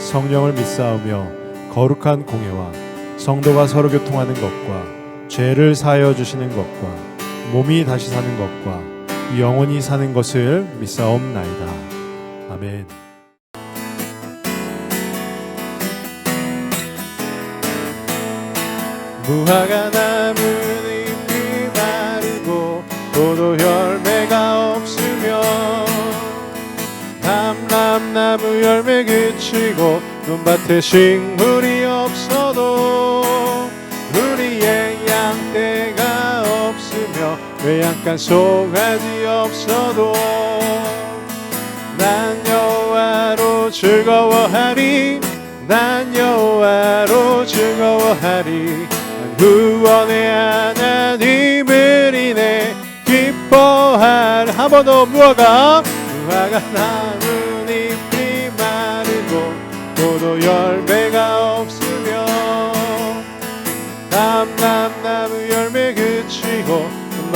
성령을 믿사오며 거룩한 공예와 성도가 서로 교통하는 것과 죄를 사하여 주시는 것과 몸이 다시 사는 것과 영원히 사는 것을 믿사옵나이다 아멘. 무화과 나무는 마르고 포도 열매가 없으며 나무 열매 그치고 논밭에 식물이 없어도 우리의 양떼가 없으며 외양간 송아지 없어도 난 여호와로 즐거워하리 난 여호와로 즐거워하리. 난 구원의 하나님을 인해 기뻐할. 한 번 더 무화과 무화과 나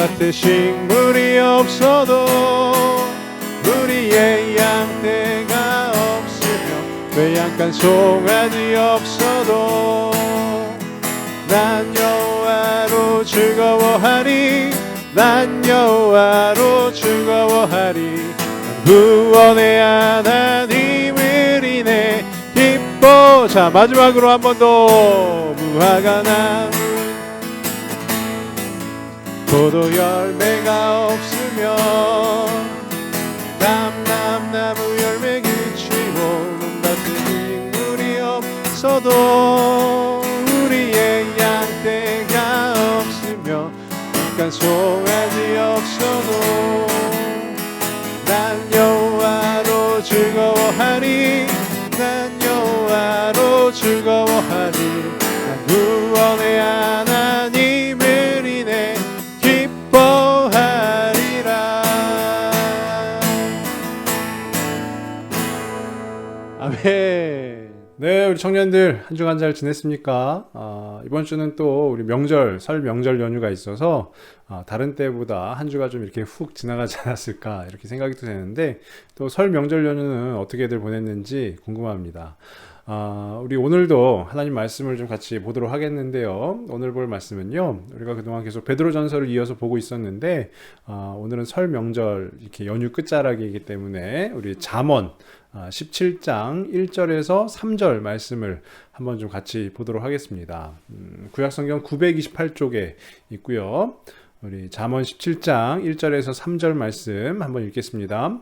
밭에 식물이 없어도 우리의 양떼가 없으며 외양간 송아지 없어도 난 여호와로 즐거워하리 난 여호와로 즐거워하리. 난 구원의 하나님을 인해 기뻐. 자 마지막으로 한 번 더. 무화과 나무 포도 열매가 없으며 청년들 한 주간 잘 지냈습니까? 아, 이번 주는 또 우리 명절 설 명절 연휴가 있어서 아, 다른 때보다 한 주가 좀 이렇게 훅 지나가지 않았을까 이렇게 생각이 또 되는데 또 설 명절 연휴는 어떻게들 보냈는지 궁금합니다. 아, 우리 오늘도 하나님 말씀을 좀 같이 보도록 하겠는데요. 오늘 볼 말씀은요. 우리가 그동안 계속 베드로전서를 이어서 보고 있었는데 아, 오늘은 설 명절 이렇게 연휴 끝자락이기 때문에 우리 잠언 아, 17장 1절에서 3절 말씀을 한번 좀 같이 보도록 하겠습니다. 음, 구약성경 928쪽에 있고요. 우리 잠언 17장 1절에서 3절 말씀 한번 읽겠습니다.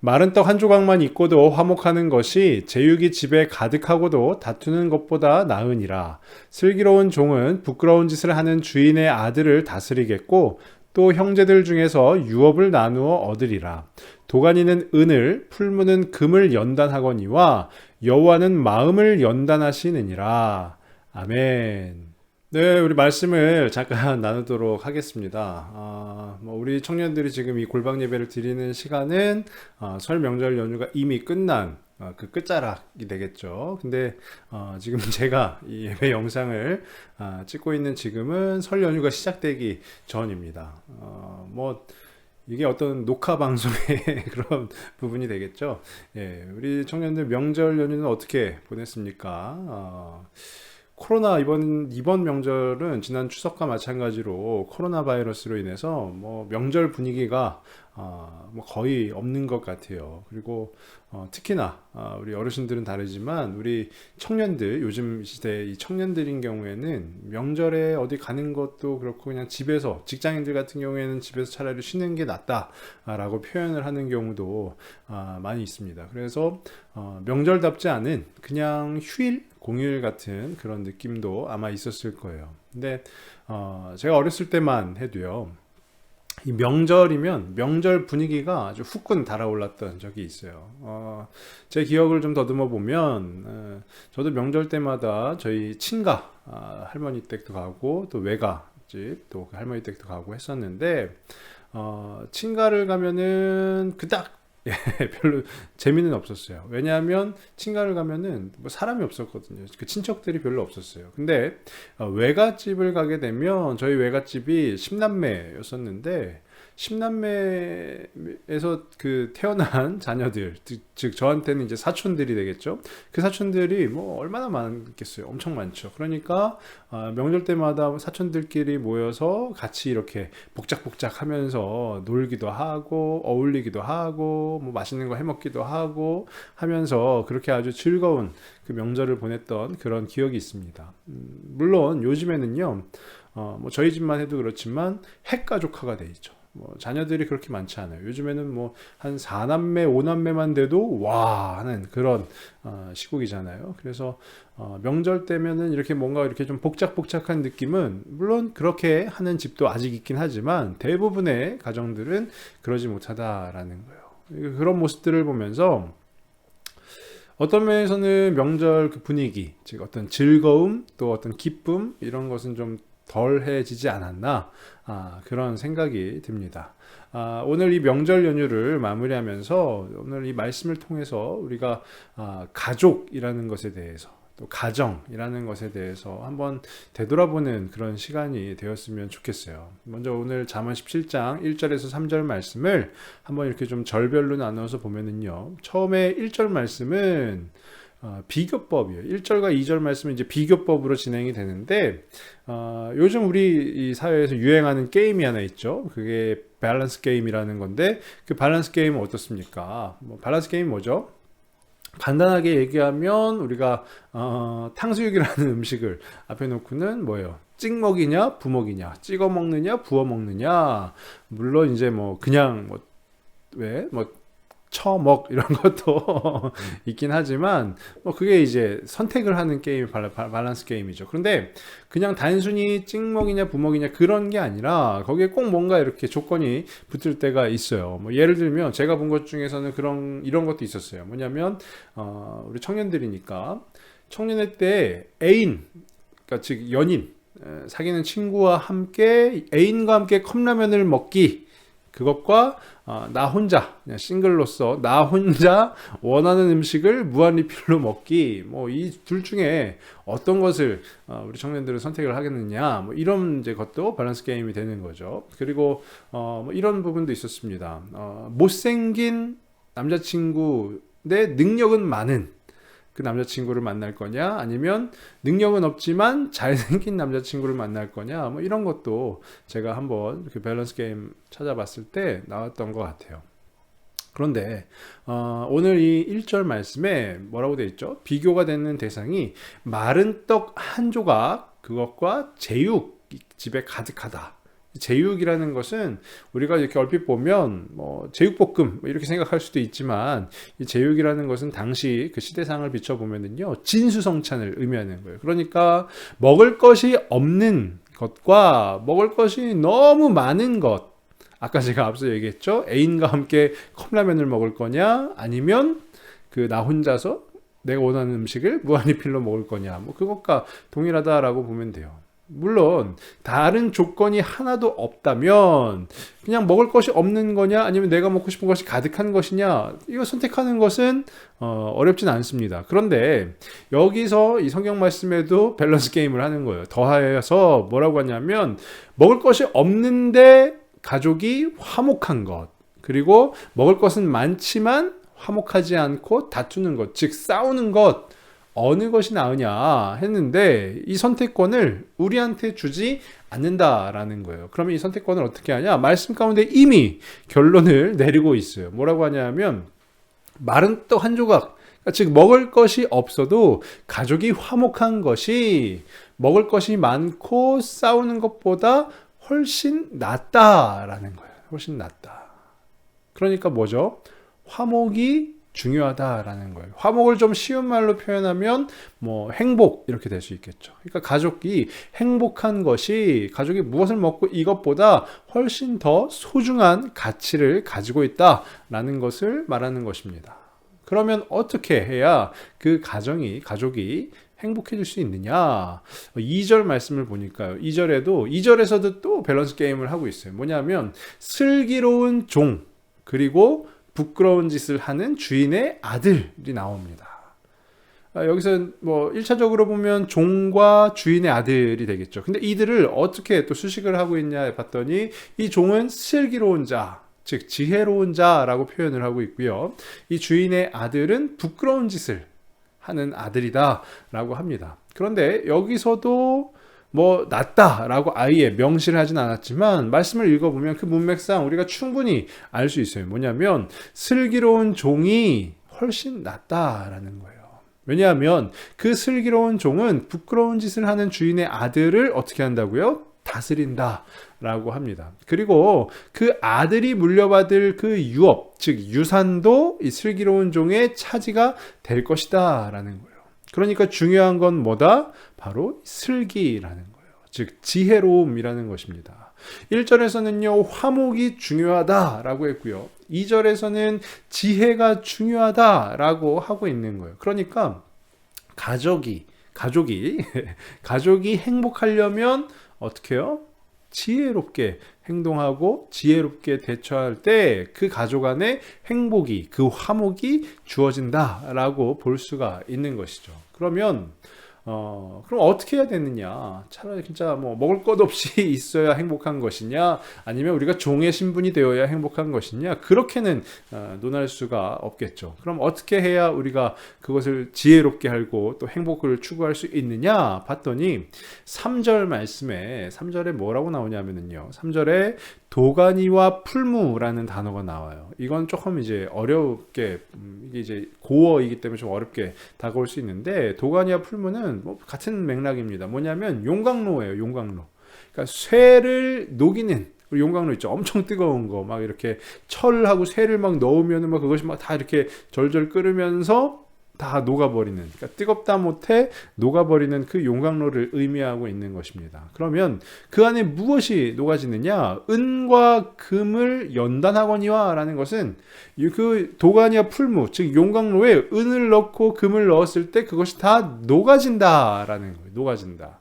마른 떡 한 조각만 있고도 화목하는 것이 제육이 집에 가득하고도 다투는 것보다 나으니라. 슬기로운 종은 부끄러운 짓을 하는 주인의 아들을 다스리겠고 또 형제들 중에서 유업을 나누어 얻으리라. 도가니는 은을, 풀무는 금을 연단하거니와 여호와는 마음을 연단하시느니라. 아멘. 네, 우리 말씀을 잠깐 나누도록 하겠습니다. 아, 뭐 우리 청년들이 지금 이 골방 예배를 드리는 시간은 아, 설 명절 연휴가 이미 끝난 아, 그 끝자락이 되겠죠. 근데 어, 지금 제가 이 예배 영상을 아, 찍고 있는 지금은 설 연휴가 시작되기 전입니다. 어, 뭐 이게 어떤 녹화 방송의 그런 부분이 되겠죠. 예, 우리 청년들 명절 연휴는 어떻게 보냈습니까? 어, 코로나 이번 이번 명절은 지난 추석과 마찬가지로 코로나 바이러스로 인해서 뭐 명절 분위기가 어, 뭐 거의 없는 것 같아요. 그리고 어, 특히나 어, 우리 어르신들은 다르지만 우리 청년들 요즘 시대 이 청년들인 경우에는 명절에 어디 가는 것도 그렇고 그냥 집에서 직장인들 같은 경우에는 집에서 차라리 쉬는 게 낫다라고 표현을 하는 경우도 아, 많이 있습니다. 그래서 어, 명절답지 않은 그냥 휴일 공휴일 같은 그런 느낌도 아마 있었을 거예요. 근데 어, 제가 어렸을 때만 해도요. 이 명절이면 명절 분위기가 아주 후끈 달아올랐던 적이 있어요. 어, 제 기억을 좀 더듬어 보면 어, 저도 명절 때마다 저희 친가 아, 할머니 댁도 가고 또 외가 집또 그 할머니 댁도 가고 했었는데 어, 친가를 가면은 그닥 예, 별로 재미는 없었어요. 왜냐하면 친가를 가면은 뭐 사람이 없었거든요. 그 친척들이 별로 없었어요. 근데 어, 외갓집을 가게 되면 저희 외갓집이 10남매였었는데 10남매에서 그 태어난 자녀들, 즉, 즉 저한테는 이제 사촌들이 되겠죠. 그 사촌들이 뭐 얼마나 많겠어요. 엄청 많죠. 그러니까 어, 명절 때마다 사촌들끼리 모여서 같이 이렇게 복작복작 하면서 놀기도 하고 어울리기도 하고 뭐 맛있는 거 해먹기도 하고 하면서 그렇게 아주 즐거운 그 명절을 보냈던 그런 기억이 있습니다. 음, 물론 요즘에는요. 어, 뭐 저희 집만 해도 그렇지만 핵가족화가 돼 있죠. 뭐 자녀들이 그렇게 많지 않아요. 요즘에는 뭐 한 4남매, 5남매만 돼도 와 하는 그런 어, 시국이잖아요. 그래서 어, 명절 때면은 이렇게 뭔가 이렇게 좀 복작복작한 느낌은 물론 그렇게 하는 집도 아직 있긴 하지만 대부분의 가정들은 그러지 못하다라는 거예요. 그런 모습들을 보면서 어떤 면에서는 명절 그 분위기, 즉 어떤 즐거움, 또 어떤 기쁨 이런 것은 좀 덜해지지 않았나 아, 그런 생각이 듭니다. 아, 오늘 이 명절 연휴를 마무리하면서 오늘 이 말씀을 통해서 우리가 아, 가족이라는 것에 대해서 또 가정이라는 것에 대해서 한번 되돌아보는 그런 시간이 되었으면 좋겠어요. 먼저 오늘 잠언 17장 1절에서 3절 말씀을 한번 이렇게 좀 절별로 나눠서 보면은요. 처음에 1절 말씀은 어, 비교법이에요. 1절과 2절 말씀은 이제 비교법으로 진행이 되는데 어, 요즘 우리 이 사회에서 유행하는 게임이 하나 있죠. 그게 밸런스 게임이라는 건데 그 밸런스 게임은 어떻습니까? 뭐 밸런스 게임 뭐죠? 간단하게 얘기하면 우리가 어, 탕수육이라는 음식을 앞에 놓고는 뭐예요? 찍먹이냐 부먹이냐 찍어 먹느냐 부어 먹느냐 물론 이제 뭐 그냥 뭐 왜뭐 처먹 이런 것도 있긴 하지만 뭐 그게 이제 선택을 하는 게임 밸런스 게임이죠. 그런데 그냥 단순히 찍먹이냐 부먹이냐 그런 게 아니라 거기에 꼭 뭔가 이렇게 조건이 붙을 때가 있어요. 뭐 예를 들면 제가 본 것 중에서는 그런 이런 것도 있었어요. 뭐냐면 어 우리 청년들이니까 청년회 때 애인 그러니까 즉 연인 사귀는 친구와 함께 애인과 함께 컵라면을 먹기 그것과 어, 나 혼자 그냥 싱글로서 나 혼자 원하는 음식을 무한 리필로 먹기 뭐 이 둘 중에 어떤 것을 어, 우리 청년들은 선택을 하겠느냐 뭐 이런 이제 것도 밸런스 게임이 되는 거죠. 그리고 어, 뭐 이런 부분도 있었습니다. 어, 못생긴 남자친구 내 능력은 많은 그 남자친구를 만날 거냐 아니면 능력은 없지만 잘생긴 남자친구를 만날 거냐 뭐 이런 것도 제가 한번 그 밸런스 게임 찾아봤을 때 나왔던 것 같아요. 그런데 어, 오늘 이 1절 말씀에 뭐라고 되어 있죠? 비교가 되는 대상이 마른 떡 한 조각 그것과 제육 집에 가득하다. 제육이라는 것은 우리가 이렇게 얼핏 보면 뭐 제육볶음 뭐 이렇게 생각할 수도 있지만 이 제육이라는 것은 당시 그 시대상을 비춰보면은요 진수성찬을 의미하는 거예요. 그러니까 먹을 것이 없는 것과 먹을 것이 너무 많은 것 아까 제가 앞서 얘기했죠 애인과 함께 컵라면을 먹을 거냐 아니면 그 나 혼자서 내가 원하는 음식을 무한리필로 먹을 거냐 뭐 그것과 동일하다라고 보면 돼요. 물론 다른 조건이 하나도 없다면 그냥 먹을 것이 없는 거냐 아니면 내가 먹고 싶은 것이 가득한 것이냐 이거 선택하는 것은 어, 어렵진 않습니다. 그런데 여기서 이 성경 말씀에도 밸런스 게임을 하는 거예요. 더하여서 뭐라고 하냐면 먹을 것이 없는데 가족이 화목한 것 그리고 먹을 것은 많지만 화목하지 않고 다투는 것, 즉 싸우는 것 어느 것이 나으냐 했는데 이 선택권을 우리한테 주지 않는다라는 거예요. 그러면 이 선택권을 어떻게 하냐? 말씀 가운데 이미 결론을 내리고 있어요. 뭐라고 하냐면 마른 떡 한 조각 그러니까 즉 먹을 것이 없어도 가족이 화목한 것이 먹을 것이 많고 싸우는 것보다 훨씬 낫다라는 거예요. 훨씬 낫다. 그러니까 뭐죠? 화목이 중요하다라는 거예요. 화목을 좀 쉬운 말로 표현하면 뭐 행복 이렇게 될 수 있겠죠. 그러니까 가족이 행복한 것이 가족이 무엇을 먹고 이것보다 훨씬 더 소중한 가치를 가지고 있다라는 것을 말하는 것입니다. 그러면 어떻게 해야 그 가정이 가족이 행복해질 수 있느냐? 2절 말씀을 보니까요. 2절에도 2절에서도 또 밸런스 게임을 하고 있어요. 뭐냐면 슬기로운 종 그리고 부끄러운 짓을 하는 주인의 아들이 나옵니다. 아, 여기서 뭐 1차적으로 보면 종과 주인의 아들이 되겠죠. 근데 이들을 어떻게 또 수식을 하고 있냐 봤더니 이 종은 슬기로운 자, 즉 지혜로운 자라고 표현을 하고 있고요. 이 주인의 아들은 부끄러운 짓을 하는 아들이다라고 합니다. 그런데 여기서도 뭐 낫다라고 아예 명시를 하진 않았지만 말씀을 읽어보면 그 문맥상 우리가 충분히 알 수 있어요. 뭐냐면 슬기로운 종이 훨씬 낫다라는 거예요. 왜냐하면 그 슬기로운 종은 부끄러운 짓을 하는 주인의 아들을 어떻게 한다고요? 다스린다 라고 합니다. 그리고 그 아들이 물려받을 그 유업, 즉 유산도 이 슬기로운 종의 차지가 될 것이다 라는 거예요. 그러니까 중요한 건 뭐다? 바로 슬기라는 거예요. 즉 지혜로움이라는 것입니다. 1절에서는요, 화목이 중요하다라고 했고요. 2절에서는 지혜가 중요하다라고 하고 있는 거예요. 그러니까 가족이 가족이 가족이 행복하려면 어떻게 해요? 지혜롭게 행동하고 지혜롭게 대처할 때 그 가족 안에 행복이, 그 화목이 주어진다라고 볼 수가 있는 것이죠. 그러면 어, 그럼 어떻게 해야 되느냐? 차라리 진짜 뭐 먹을 것 없이 있어야 행복한 것이냐? 아니면 우리가 종의 신분이 되어야 행복한 것이냐? 그렇게는 어, 논할 수가 없겠죠. 그럼 어떻게 해야 우리가 그것을 지혜롭게 알고 또 행복을 추구할 수 있느냐? 봤더니 3절 말씀에 3절에 뭐라고 나오냐면은요. 3절에 도가니와 풀무라는 단어가 나와요. 이건 조금 이제 어렵게 음, 이게 이제 고어이기 때문에 좀 어렵게 다가올 수 있는데 도가니와 풀무는 뭐 같은 맥락입니다. 뭐냐면 용광로예요. 용광로. 그러니까 쇠를 녹이는 용광로 있죠. 엄청 뜨거운 거 막 이렇게 철하고 쇠를 막 넣으면은 막 그것이 막 다 이렇게 절절 끓으면서 다 녹아버리는 그러니까 뜨겁다 못해 녹아버리는 그 용광로를 의미하고 있는 것입니다. 그러면 그 안에 무엇이 녹아지느냐? 은과 금을 연단하거니와라는 것은 그 도가니와 풀무 즉 용광로에 은을 넣고 금을 넣었을 때 그것이 다 녹아진다라는 거예요. 녹아진다.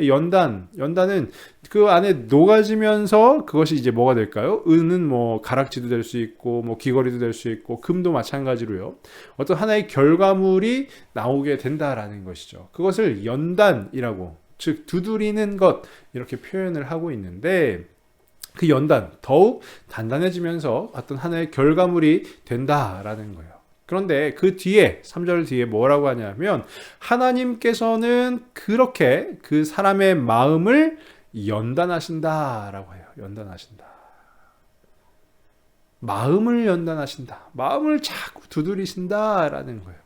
연단, 연단은 그 안에 녹아지면서 그것이 이제 뭐가 될까요? 은은 뭐 가락지도 될 수 있고, 뭐 귀걸이도 될 수 있고, 금도 마찬가지로요. 어떤 하나의 결과물이 나오게 된다라는 것이죠. 그것을 연단이라고, 즉, 두드리는 것, 이렇게 표현을 하고 있는데, 그 연단, 더욱 단단해지면서 어떤 하나의 결과물이 된다라는 거예요. 그런데 그 뒤에 3절 뒤에 뭐라고 하냐면 하나님께서는 그렇게 그 사람의 마음을 연단하신다라고 해요. 연단하신다. 마음을 연단하신다. 마음을 자꾸 두드리신다라는 거예요.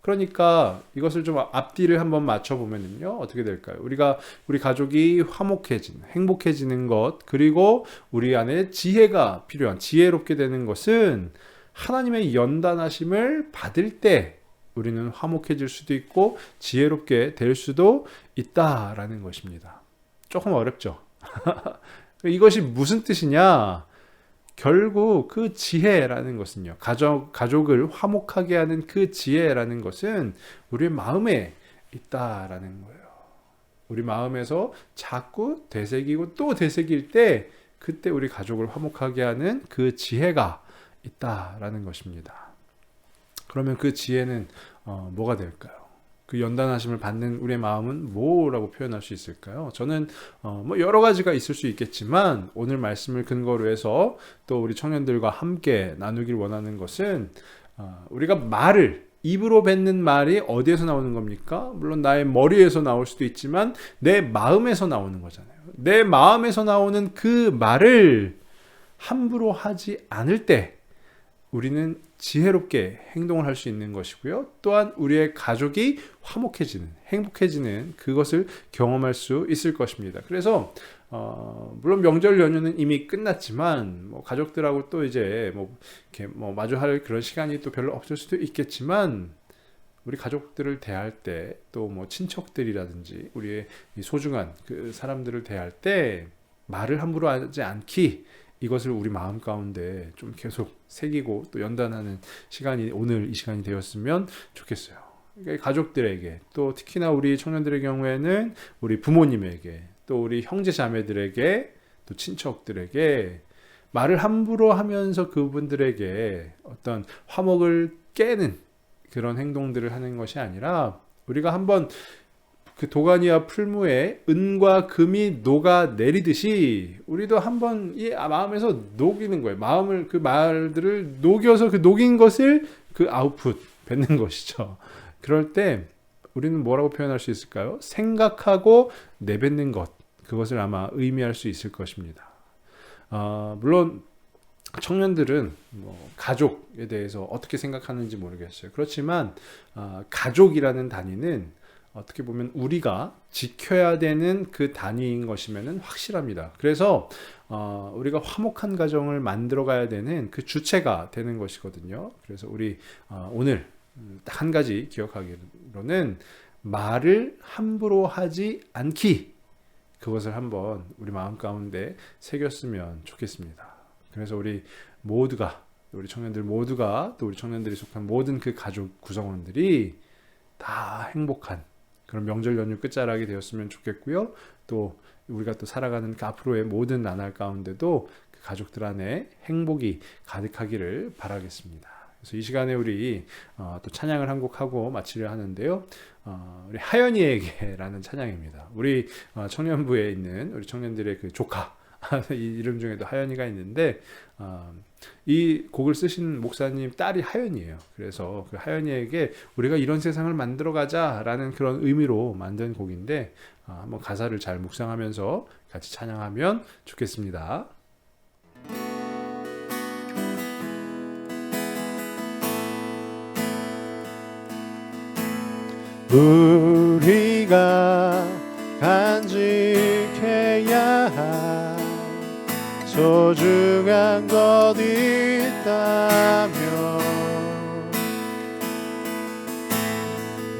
그러니까 이것을 좀 앞뒤를 한번 맞춰 보면은요. 어떻게 될까요? 우리가 우리 가족이 화목해지는, 행복해지는 것, 그리고 우리 안에 지혜가 필요한 지혜롭게 되는 것은 하나님의 연단하심을 받을 때 우리는 화목해질 수도 있고 지혜롭게 될 수도 있다라는 것입니다. 조금 어렵죠. 이것이 무슨 뜻이냐? 결국 그 지혜라는 것은요. 가족 가족을 화목하게 하는 그 지혜라는 것은 우리의 마음에 있다라는 거예요. 우리 마음에서 자꾸 되새기고 또 되새길 때 그때 우리 가족을 화목하게 하는 그 지혜가 있다라는 것입니다. 그러면 그 지혜는 어, 뭐가 될까요? 그 연단하심을 받는 우리의 마음은 뭐라고 표현할 수 있을까요? 저는 어, 뭐 여러 가지가 있을 수 있겠지만 오늘 말씀을 근거로 해서 또 우리 청년들과 함께 나누길 원하는 것은 어, 우리가 말을 입으로 뱉는 말이 어디에서 나오는 겁니까? 물론 나의 머리에서 나올 수도 있지만 내 마음에서 나오는 거잖아요. 내 마음에서 나오는 그 말을 함부로 하지 않을 때 우리는 지혜롭게 행동을 할 수 있는 것이고요. 또한 우리의 가족이 화목해지는, 행복해지는 그것을 경험할 수 있을 것입니다. 그래서 어, 물론 명절 연휴는 이미 끝났지만 뭐 가족들하고 또 이제 뭐 이렇게 뭐 마주할 그런 시간이 또 별로 없을 수도 있겠지만 우리 가족들을 대할 때 또 뭐 친척들이라든지 우리의 이 소중한 그 사람들을 대할 때 말을 함부로 하지 않기 이것을 우리 마음 가운데 좀 계속 새기고 또 연단하는 시간이 오늘 이 시간이 되었으면 좋겠어요. 가족들에게 또 특히나 우리 청년들의 경우에는 우리 부모님에게 또 우리 형제 자매들에게 또 친척들에게 말을 함부로 하면서 그분들에게 어떤 화목을 깨는 그런 행동들을 하는 것이 아니라 우리가 한번 그 도가니와 풀무에 은과 금이 녹아 내리듯이 우리도 한번 이 마음에서 녹이는 거예요. 마음을 그 말들을 녹여서 그 녹인 것을 그 아웃풋 뱉는 것이죠. 그럴 때 우리는 뭐라고 표현할 수 있을까요? 생각하고 내뱉는 것 그것을 아마 의미할 수 있을 것입니다. 아, 물론 청년들은 뭐 가족에 대해서 어떻게 생각하는지 모르겠어요. 그렇지만 아, 가족이라는 단위는 어떻게 보면 우리가 지켜야 되는 그 단위인 것이면 확실합니다. 그래서 어, 우리가 화목한 가정을 만들어 가야 되는 그 주체가 되는 것이거든요. 그래서 우리 어, 오늘 한 가지 기억하기로는 말을 함부로 하지 않기 그것을 한번 우리 마음 가운데 새겼으면 좋겠습니다. 그래서 우리 모두가 우리 청년들 모두가 또 우리 청년들이 속한 모든 그 가족 구성원들이 다 행복한 그런 명절 연휴 끝자락이 되었으면 좋겠고요. 또 우리가 또 살아가는 그 앞으로의 모든 나날 가운데도 그 가족들 안에 행복이 가득하기를 바라겠습니다. 그래서 이 시간에 우리 어, 또 찬양을 한 곡 하고 마치려 하는데요. 어, 우리 하연이에게라는 찬양입니다. 우리 어, 청년부에 있는 우리 청년들의 그 조카 이 이름 중에도 하연이가 있는데 어, 이 곡을 쓰신 목사님 딸이 하연이에요. 그래서 그 하연이에게 우리가 이런 세상을 만들어 가자라는 그런 의미로 만든 곡인데 어, 한번 가사를 잘 묵상하면서 같이 찬양하면 좋겠습니다. 우리가 간직해야 할 소중한 것 있다면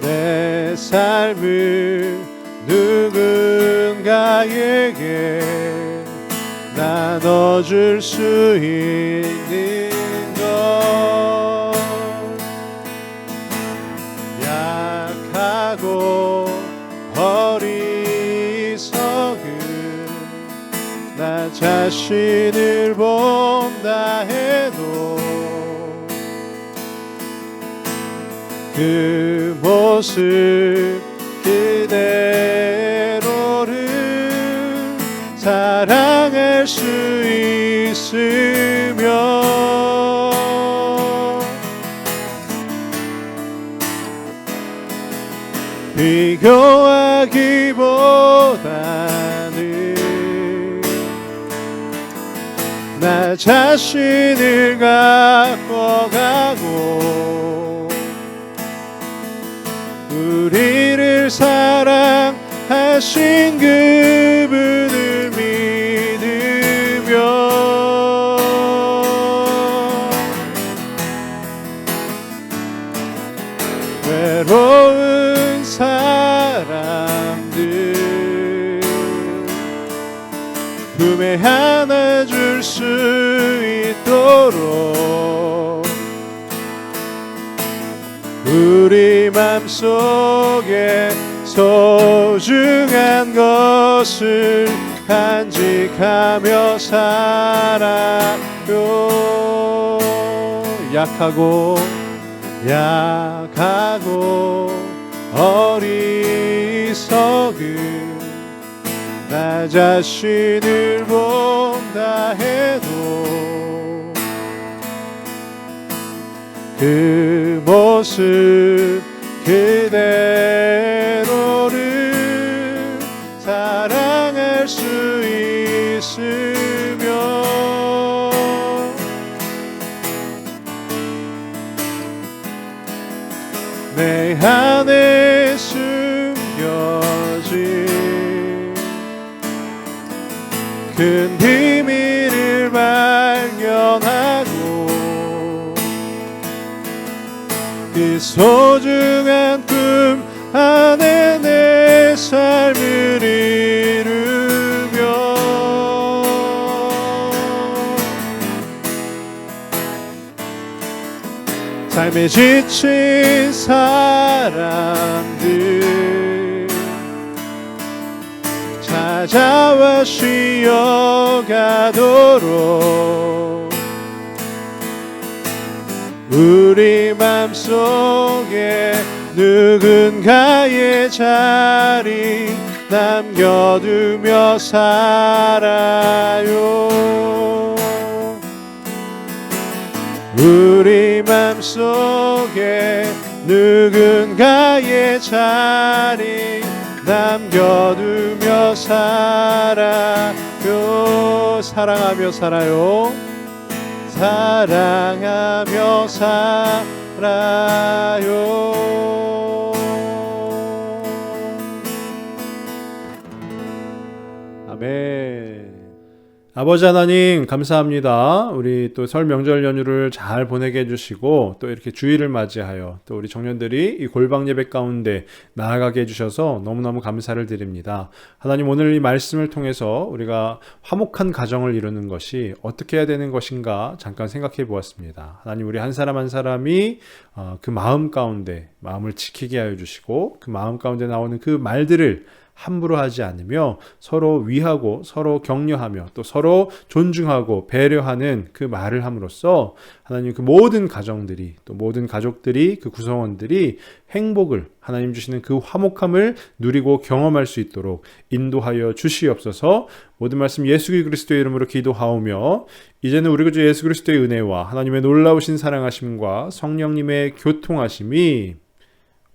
내 삶을 누군가에게 나눠줄 수 있는 나 자신을 본다 해도 그 모습 그대로를 사랑할 수 있으면 비교 나 자신을 갖고 가고 우리를 사랑하신 그 간직하며 살아요. 약하고 약하고 어리석은 나 자신을 본다 해도 그 모습 소중한 꿈 안에 내 삶을 이루며. 삶에 지친 사람들 찾아와 쉬어가도록 우리 맘속에 누군가의 자리 남겨두며 살아요. 우리 맘 속에 누군가의 자리 남겨두며 살아요. 사랑하며 살아요. 사랑하며 살 아요 아버지 하나님 감사합니다. 우리 또 설 명절 연휴를 잘 보내게 해주시고 또 이렇게 주일을 맞이하여 또 우리 청년들이 이 골방 예배 가운데 나아가게 해주셔서 너무너무 감사를 드립니다. 하나님 오늘 이 말씀을 통해서 우리가 화목한 가정을 이루는 것이 어떻게 해야 되는 것인가 잠깐 생각해 보았습니다. 하나님 우리 한 사람 한 사람이 어, 그 마음 가운데 마음을 지키게 하여 주시고 그 마음 가운데 나오는 그 말들을 함부로 하지 않으며 서로 위하고 서로 격려하며 또 서로 존중하고 배려하는 그 말을 함으로써 하나님 그 모든 가정들이 또 모든 가족들이 그 구성원들이 행복을 하나님 주시는 그 화목함을 누리고 경험할 수 있도록 인도하여 주시옵소서. 모든 말씀 예수 그리스도의 이름으로 기도하오며 이제는 우리 주 예수 그리스도의 은혜와 하나님의 놀라우신 사랑하심과 성령님의 교통하심이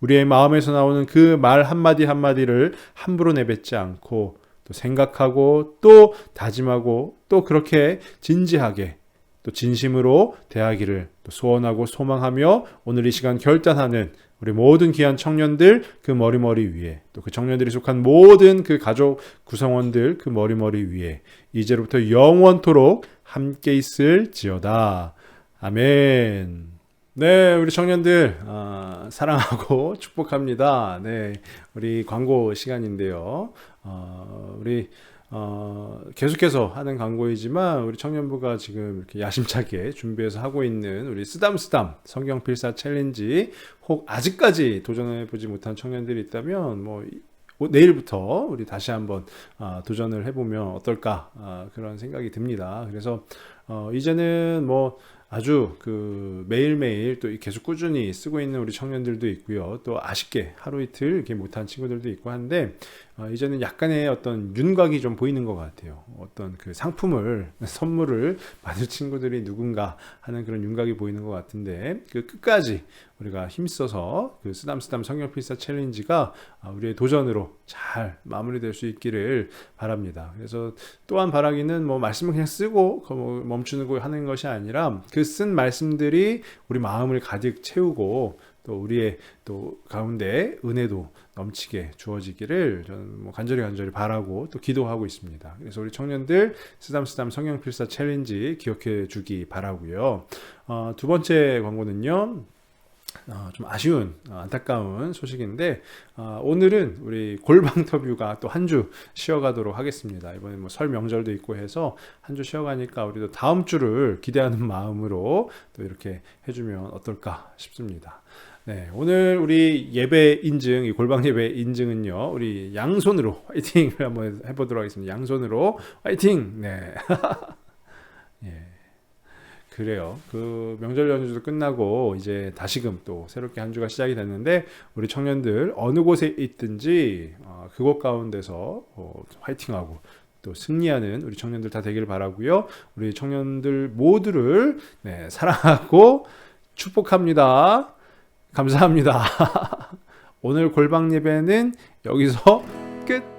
우리의 마음에서 나오는 그 말 한마디 한마디를 함부로 내뱉지 않고 또 생각하고 또 다짐하고 또 그렇게 진지하게 또 진심으로 대하기를 또 소원하고 소망하며 오늘 이 시간 결단하는 우리 모든 귀한 청년들 그 머리머리 위에 또 그 청년들이 속한 모든 그 가족 구성원들 그 머리머리 위에 이제로부터 영원토록 함께 있을지어다. 아멘. 네, 우리 청년들 아, 사랑하고 축복합니다. 네, 우리 광고 시간인데요. 어, 우리 어, 계속해서 하는 광고이지만 우리 청년부가 지금 이렇게 야심차게 준비해서 하고 있는 우리 쓰담쓰담 성경 필사 챌린지 혹 아직까지 도전해 보지 못한 청년들이 있다면 뭐 내일부터 우리 다시 한번 아, 도전을 해보면 어떨까 아, 그런 생각이 듭니다. 그래서 어, 이제는 뭐 아주 그 매일매일 또 계속 꾸준히 쓰고 있는 우리 청년들도 있고요. 또 아쉽게 하루 이틀 이렇게 못한 친구들도 있고 한데 어, 이제는 약간의 어떤 윤곽이 좀 보이는 것 같아요. 어떤 그 상품을 선물을 받을 친구들이 누군가 하는 그런 윤곽이 보이는 것 같은데 그 끝까지 우리가 힘써서 그 쓰담쓰담 성경필사 챌린지가 아, 우리의 도전으로 잘 마무리될 수 있기를 바랍니다. 그래서 또한 바라기는 뭐 말씀을 그냥 쓰고 그뭐 멈추는 거 하는 것이 아니라 그 쓴 말씀들이 우리 마음을 가득 채우고 또 우리의 또 가운데 은혜도 넘치게 주어지기를 저는 뭐 간절히 간절히 바라고 또 기도하고 있습니다. 그래서 우리 청년들 쓰담쓰담 성경 필사 챌린지 기억해 주기 바라고요. 어, 두 번째 광고는요. 어, 좀 아쉬운 어, 안타까운 소식인데 어, 오늘은 우리 골방터뷰가 또 한 주 쉬어가도록 하겠습니다. 이번에 뭐 설 명절도 있고 해서 한 주 쉬어가니까 우리도 다음 주를 기대하는 마음으로 또 이렇게 해주면 어떨까 싶습니다. 네, 오늘 우리 예배 인증, 이 골방 예배 인증은요, 우리 양손으로 화이팅을 한번 해보도록 하겠습니다. 양손으로 화이팅! 네. 예. 그래요. 그 명절 연휴도 끝나고 이제 다시금 또 새롭게 한 주가 시작이 됐는데 우리 청년들 어느 곳에 있든지 어, 그곳 가운데서 어, 화이팅하고 또 승리하는 우리 청년들 다 되길 바라고요. 우리 청년들 모두를 네, 사랑하고 축복합니다. 감사합니다. 오늘 골방 예배는 여기서 끝.